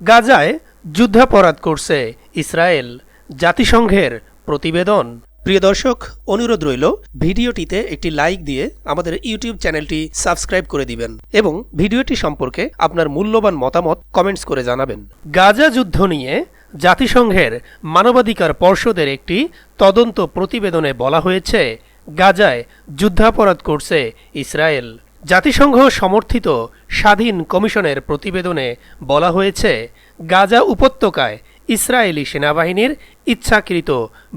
গাজায় যুদ্ধাপরাধ করছে ইসরায়েল। জাতিসংঘের প্রতিবেদন। প্রিয় দর্শক, অনুরোধ রইল, ভিডিওটিতে একটি লাইক দিয়ে আমাদের ইউটিউব চ্যানেলটি সাবস্ক্রাইব করে দিবেন এবং ভিডিওটি সম্পর্কে আপনার মূল্যবান মতামত কমেন্টস করে জানাবেন। গাজা যুদ্ধ নিয়ে জাতিসংঘের মানবাধিকার পর্ষদের একটি তদন্ত প্রতিবেদনে বলা হয়েছে, গাজায় যুদ্ধাপরাধ করছে ইসরায়েল। জাতিসংঘ সমর্থিত স্বাধীন কমিশনের প্রতিবেদনে বলা হয়েছে, গাজা উপত্যকায় ইসরায়েলি সেনাবাহিনীর ইচ্ছাকৃত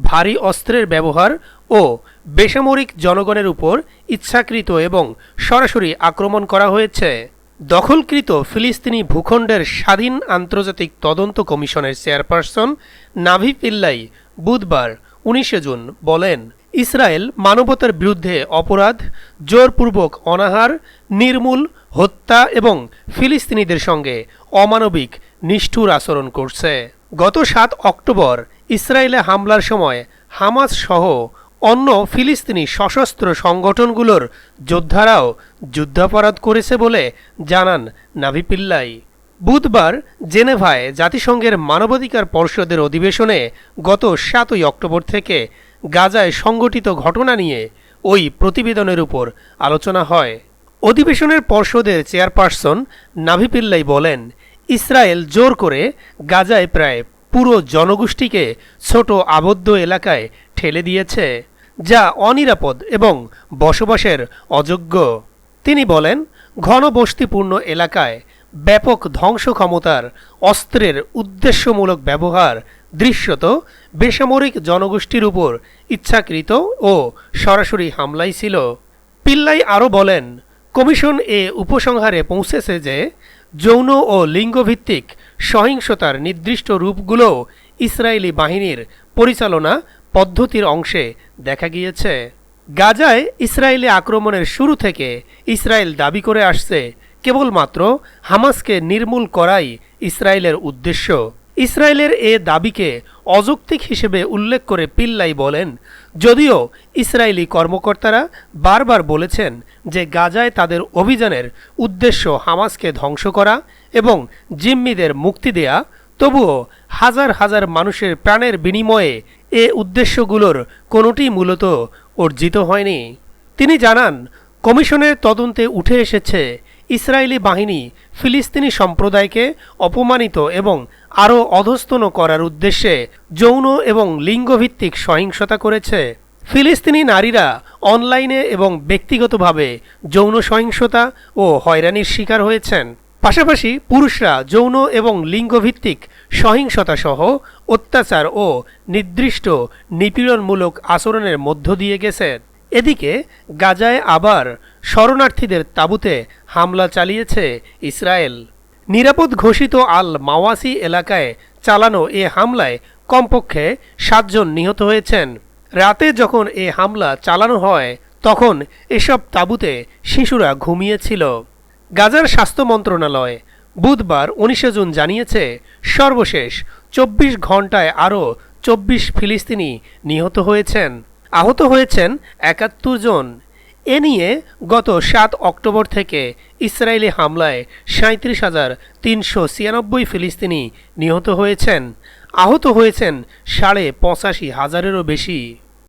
ভারী অস্ত্রের ব্যবহার ও বেসামরিক জনগণের উপর ইচ্ছাকৃত এবং সরাসরি আক্রমণ করা হয়েছে। দখলকৃত ফিলিস্তিনি ভূখণ্ডের স্বাধীন আন্তর্জাতিক তদন্ত কমিশনের চেয়ারপারসন নাভি পিল্লাই বুধবার উনিশে জুন বলেন ইসরায়েল মানবতার বিরুদ্ধে অপরাধ, জোরপূর্বক অনাহার, নির্মূল হত্যা এবং ফিলিস্তিনিদের সঙ্গে অমানবিক, নিষ্ঠুর আচরণ করছে। গত সাত অক্টোবর ইসরায়েলে হামলার সময় হামাস সহ অন্য ফিলিস্তিনি সশস্ত্র সংগঠনগুলোর যোদ্ধারাও যুদ্ধাপরাধ করেছে বলে জানান নাভি পিল্লাই। বুধবার জেনেভায় জাতিসংঘের মানবাধিকার পর্ষদের অধিবেশনে গত সাতই অক্টোবর থেকে গাজায় সংঘটিত ঘটনা নিয়ে ওই প্রতিবেদনের উপর আলোচনা হয়। অধিবেশনের পর্ষদের চেয়ারপারসন নাভি পিল্লাই বলেন, ইসরায়েল জোর করে গাজায় প্রায় পুরো জনগোষ্ঠীকে ছোট আবদ্ধ এলাকায় ঠেলে দিয়েছে, যা অনিরাপদ এবং বসবাসের অযোগ্য। তিনি বলেন, ঘনবস্তিপূর্ণ এলাকায় ব্যাপক ধ্বংস ক্ষমতার অস্ত্রের উদ্দেশ্যমূলক ব্যবহার দৃশ্যত বেসামরিক জনগোষ্ঠীর উপর ইচ্ছাকৃত ও সরাসরি হামলাই ছিল। পিল্লাই আরও বলেন, কমিশন এ উপসংহারে পৌঁছেছে যে যৌন ও লিঙ্গভিত্তিক সহিংসতার নির্দিষ্ট রূপগুলো ইসরায়েলি বাহিনীর পরিচালনা পদ্ধতির অংশে দেখা গিয়েছে। গাজায় ইসরায়েলি আক্রমণের শুরু থেকে ইসরায়েল দাবি করে আসছে, কেবলমাত্র হামাসকে নির্মূল করাই ইসরায়েলের উদ্দেশ্য। ইসরায়েলের এ দাবিকে অযৌক্তিক হিসেবে উল্লেখ করে পিল্লাই বলেন, যদিও ইসরায়েলি কর্মকর্তারা বারবার বলেছেন যে গাজায় তাদের অভিযানের উদ্দেশ্য হামাসকে ধ্বংস করা এবং জিম্মিদের মুক্তি দেয়া, তবুও হাজার হাজার মানুষের প্রাণের বিনিময়ে এ উদ্দেশ্যগুলোর কোনোটি মূলত অর্জিত হয়নি। তিনি জানান, কমিশনের তদন্তে উঠে এসেছে ইসরায়েলি বাহিনী ফিলিস্তিনি সম্প্রদায়কে অপমানিত এবং আরও অধস্তন করার উদ্দেশ্যে যৌন এবং লিঙ্গভিত্তিক সহিংসতা করেছে। ফিলিস্তিনি নারীরা অনলাইনে এবং ব্যক্তিগতভাবে যৌন সহিংসতা ও হয়রানির শিকার হয়েছেন। পাশাপাশি পুরুষরা যৌন এবং লিঙ্গভিত্তিক সহিংসতা সহ অত্যাচার ও নির্দিষ্ট নিপীড়নমূলক আচরণের মধ্য দিয়ে গেছেন এদিকে গাজায় আবার শরণার্থীদের তাঁবুতে হামলা চালিয়েছে ইসরায়েল। নিরাপদ ঘোষিত আল মাওয়াসি এলাকায় চালানো এ হামলায় কমপক্ষে সাতজন নিহত হয়েছেন। রাতে যখন এ হামলা চালানো হয়, তখন এসব তাঁবুতে শিশুরা ঘুমিয়েছিল। গাজার স্বাস্থ্য মন্ত্রণালয় বুধবার উনিশে জুন জানিয়েছে, সর্বশেষ চব্বিশ ঘন্টায় আরও চব্বিশ ফিলিস্তিনি নিহত হয়েছেন। আহত হয়েছেন একাত্তর জন। এ নিয়ে গত সাত অক্টোবর থেকে ইসরায়েলি হামলায় সাঁত্রিশ হাজার তিনশো ছিয়ানব্বই ফিলিস্তিনি নিহত হয়েছেন। আহত হয়েছেন সাড়ে পঁচাশি হাজারেরও বেশি।